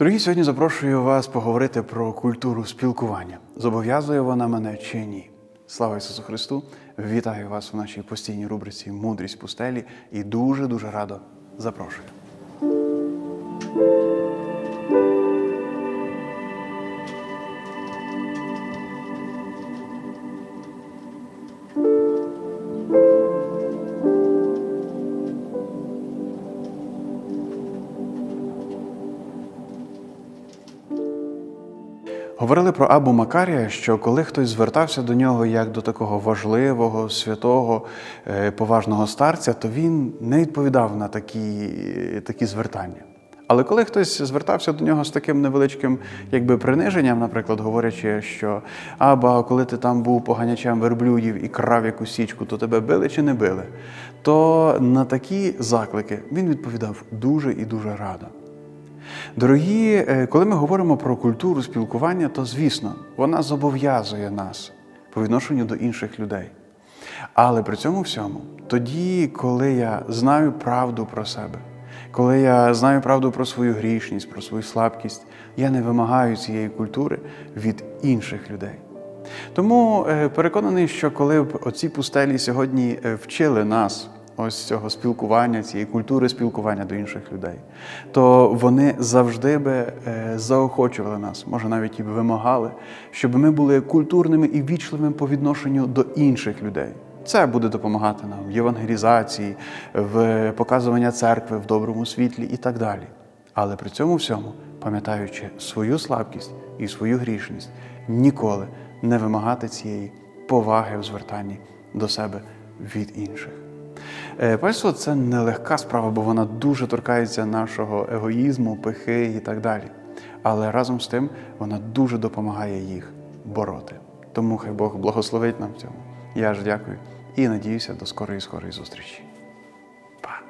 Дорогі, сьогодні запрошую вас поговорити про культуру спілкування. Зобов'язує вона мене чи ні? Слава Ісусу Христу! Вітаю вас в нашій постійній рубриці Мудрість пустелі і дуже дуже радо запрошую. Говорили про Абу Макарія, що коли хтось звертався до нього як до такого важливого, святого, е, поважного старця, то він не відповідав на такі, такі звертання. Але коли хтось звертався до нього з таким невеличким якби, приниженням, наприклад, говорячи, що Аба, коли ти там був поганячем верблюдів і крав якусь січку, то тебе били чи не били, то на такі заклики він відповідав дуже і дуже радо. Дорогі, е, коли ми говоримо про культуру спілкування, то звісно, вона зобов'язує нас по відношенню до інших людей. Але при цьому всьому, тоді, коли я знаю правду про себе, коли я знаю правду про свою грішність, про свою слабкість, я не вимагаю цієї культури від інших людей. Тому е, переконаний, що коли б оці пустелі сьогодні е, вчили нас ось цього спілкування, цієї культури спілкування до інших людей, то вони завжди би е, заохочували нас, може навіть і вимагали, щоб ми були культурними і вічливими по відношенню до інших людей. Це буде допомагати нам в євангелізації, в показуванні церкви в доброму світлі і так далі. Але при цьому всьому, пам'ятаючи свою слабкість і свою грішність, ніколи не вимагати цієї поваги в звертанні до себе від інших. Е, Пальство це нелегка справа, бо вона дуже торкається нашого егоїзму, пихи і так далі. Але разом з тим вона дуже допомагає їх бороти. Тому хай Бог благословить нам в цьому. Я ж дякую і надіюся до скорої скорої зустрічі. Па!